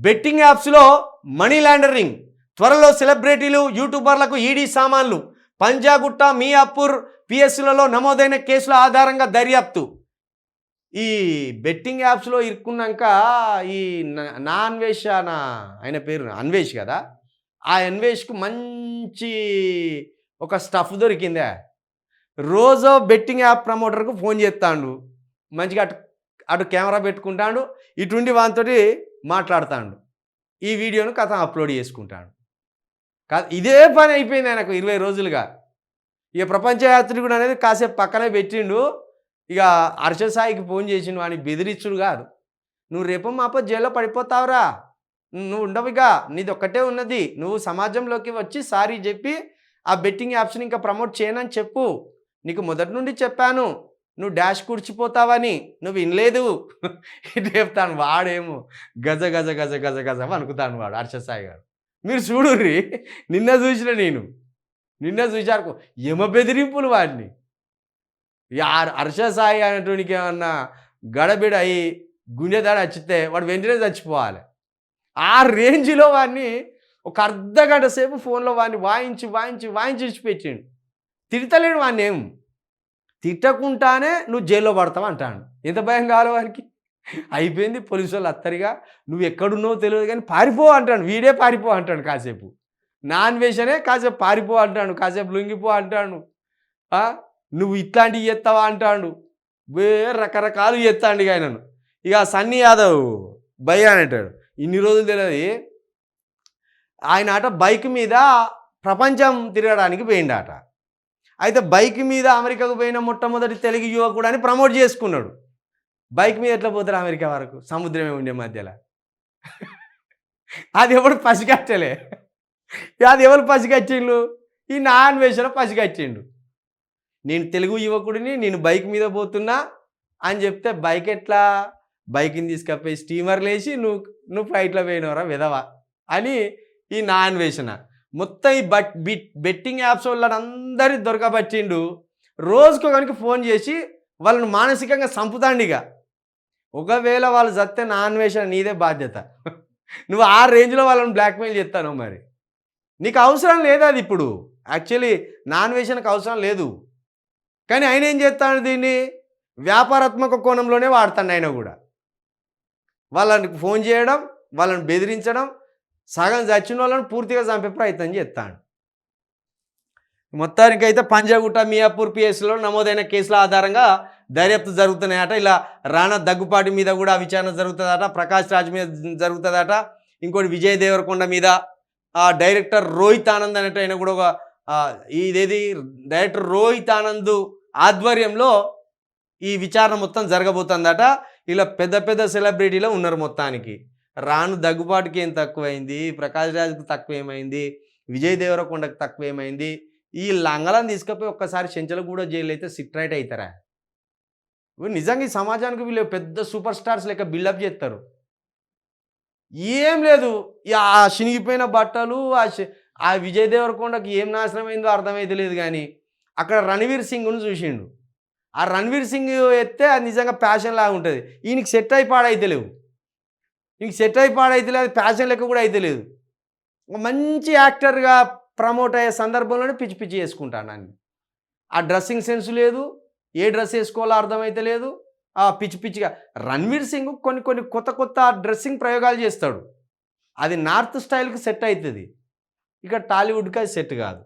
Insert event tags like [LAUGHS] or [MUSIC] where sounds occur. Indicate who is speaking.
Speaker 1: Betting యాప్స్లో money laundering త్వరలో సెలబ్రిటీలు యూట్యూబర్లకు ఈడీ సామాన్లు పంజాగుట్ట మియాపూర్ పిఎస్సులలో నమోదైన కేసుల ఆధారంగా దర్యాప్తు. ఈ బెట్టింగ్ యాప్స్లో ఇరుక్కున్నాక ఈ నా- అన్వేష్ నా ఆయన పేరు అన్వేష్ కదా? ఆ అన్వేష్కు మంచి ఒక స్టఫ్ దొరికిందే. రోజో బెట్టింగ్ యాప్ ప్రమోటర్కు ఫోన్ చేస్తాడు. మంచిగా అటు అటు కెమెరా పెట్టుకుంటాడు. ఇటుండి వానితోటి మాట్లాడుతాడు. ఈ వీడియోను కథ అప్లోడ్ చేసుకుంటాడు. కా ఇదే పని అయిపోయింది ఆయనకు ఇరవై రోజులుగా. ఇక ప్రపంచయాత్రికుడు అనేది కాసేపు పక్కనే పెట్టిండు. ఇక హర్ష సాయికి ఫోన్ చేసిండు వాడిని బెదిరించుడు కాదు. నువ్వు రేపు మాప జైల్లో పడిపోతావురా. నువ్వు ఉండవు ఇక. నీది ఒక్కటే ఉన్నది. నువ్వు సమాజంలోకి వచ్చి సారీ చెప్పి ఆ బెట్టింగ్ యాప్స్ని ఇంకా ప్రమోట్ చేయనని చెప్పు. నీకు మొదటి నుండి చెప్పాను. నువ్వు డాష్ కూర్చిపోతావని నువ్వు వినలేదు. ఇటు చెప్తాను వాడేమో. గజ గజ గజ గజ గజ అనుకుతాను వాడు హర్ష సాయి గారు. మీరు చూడుర్రి. నిన్న చూసిన నేను. నిన్న చూశారు యమ బెదిరింపులు వాడిని. యార్ హర్ష సాయి అనేటువంటి ఏమన్నా గడబిడ అయి గుండె దాడి వచ్చితే వాడు వెంటనే చచ్చిపోవాలి. ఆ రేంజ్లో వాడిని ఒక అర్ధ గంట సేపు ఫోన్లో వాడిని వాయించి వాయించి వాయించి ఇచ్చిపెట్టిండు తిడతలేడు వాడిని ఏం? తిట్టకుండానే నువ్వు జైల్లో పడతావు అంటాడు. ఎంత భయం కావాలి వారికి అయిపోయింది పోలీసు వాళ్ళు అత్తరిగా నువ్వు ఎక్కడున్నావో తెలియదు కానీ పారిపో అంటాడు. వీడే పారిపో అంటాడు కాసేపు. నాన్ వేషనే కాసేపు పారిపో అంటాడు కాసేపు లొంగిపో అంటాడు. నువ్వు ఇట్లాంటివి ఎత్తావా అంటాడు. వే రకరకాలు ఎత్తాండి ఇక ఆయనను. ఇక సన్నీ యాదవ్ భయ అని అంటాడు ఇన్ని రోజులు తెలియదు. ఆయన ఆట బైక్ మీద ప్రపంచం తిరగడానికి పోయిండట. అయితే బైక్ మీద అమెరికాకు పోయిన మొట్టమొదటి తెలుగు యువకుడు అని ప్రమోట్ చేసుకున్నాడు. బైక్ మీద ఎట్లా పోతారు అమెరికా వరకు? సముద్రమే ఉండే మధ్యలో? అది ఎవడు పసిగట్టలే? అది ఎవరు పసిగట్టిండు ఈ నాన్ వేషలో పసిగట్టిండు. నేను తెలుగు యువకుడిని నేను బైక్ మీద పోతున్నా అని చెప్తే బైక్ ఎట్లా? బైక్ని తీసుకపోయి స్టీమర్లు వేసి నువ్వు నువ్వు ఫ్లైట్లో పోయినవరా విధవా అని ఈ నా అన్వేషణ మొత్తం ఈ బట్ బిట్ బెట్టింగ్ యాప్స్ వాళ్ళని దొరకబట్టిండు. రోజుకు కనుక ఫోన్ చేసి వాళ్ళని మానసికంగా చంపుతాండు ఇక ఒకవేళ వాళ్ళు చస్తే నా అన్వేషణ నీదే బాధ్యత. [LAUGHS] నువ్వు ఆ రేంజ్లో వాళ్ళని బ్లాక్మెయిల్ చేస్తాను మరి. నీకు అవసరం లేదు అది ఇప్పుడు. యాక్చువల్లీ నాన్వేషణకు అవసరం లేదు. కానీ ఆయన ఏం చేస్తాడు దీన్ని? వ్యాపారాత్మక కోణంలోనే వాడతాడు ఆయన కూడా. వాళ్ళని ఫోన్ చేయడం వాళ్ళని బెదిరించడం సగం చచ్చిన వాళ్ళని పూర్తిగా చంపే ప్రయత్నం చేస్తాడు. మొత్తానికైతే పంజాగుట్ట మియాపూర్ పిఎస్లో నమోదైన కేసుల ఆధారంగా దర్యాప్తు జరుగుతున్నాయట. ఇలా రాణా దగ్గుపాటి మీద కూడా విచారణ జరుగుతుందట ప్రకాష్ రాజ్ మీద జరుగుతుందట ఇంకోటి విజయ్ దేవరకొండ మీద ఆ డైరెక్టర్ రోహిత్ ఆనంద్ అనేట ఆయన కూడా ఒక ఇదేది డైరెక్టర్ రోహిత్ ఆనంద్ ఆధ్వర్యంలో ఈ విచారణ మొత్తం జరగబోతుందట. ఇలా పెద్ద పెద్ద సెలబ్రిటీలో ఉన్నారు మొత్తానికి. రాను దగ్గుబాటుకి ఏం తక్కువైంది? ప్రకాష్ రాజ్కి తక్కువ ఏమైంది విజయ్ దేవరకొండకి తక్కువ ఏమైంది ఈ లంగలను తీసుకపోయి ఒక్కసారి చెంచలగూడ జైలు అయితే సిట్ రైట్ అవుతారా నిజంగా ఈ సమాజానికి వీళ్ళు పెద్ద సూపర్ స్టార్స్ లెక్క బిల్డప్ చేస్తారు ఏం లేదు. ఆ చినిగిపోయిన బట్టలు ఆ ఆ విజయ్ దేవరకొండకి ఏం నాశనం అయిందో అర్థమైతే లేదు కానీ అక్కడ రణవీర్ సింగ్ను చూసిండు. ఆ రణవీర్ సింగ్ ఎత్తే అది నిజంగా ప్యాషన్ లాగా ఉంటుంది. ఈయనకి సెట్ అయి పాడైతే లేవు. నీకు సెట్ అయి పాడైతే లేదు ప్యాషన్ లెక్క కూడా అయితే లేదు. మంచి యాక్టర్గా ప్రమోట్ అయ్యే సందర్భంలోనే పిచ్చి పిచ్చి వేసుకుంటాను నన్ను. ఆ డ్రెస్సింగ్ సెన్స్ లేదు ఏ డ్రెస్ వేసుకోవాలో అర్థమైతే లేదు ఆ పిచ్చి పిచ్చిగా. రణ్వీర్ సింగ్ కొన్ని కొన్ని కొత్త కొత్త డ్రెస్సింగ్ ప్రయోగాలు చేస్తాడు. అది నార్త్ స్టైల్కి సెట్ అవుతుంది. ఇక టాలీవుడ్కి అది సెట్ కాదు.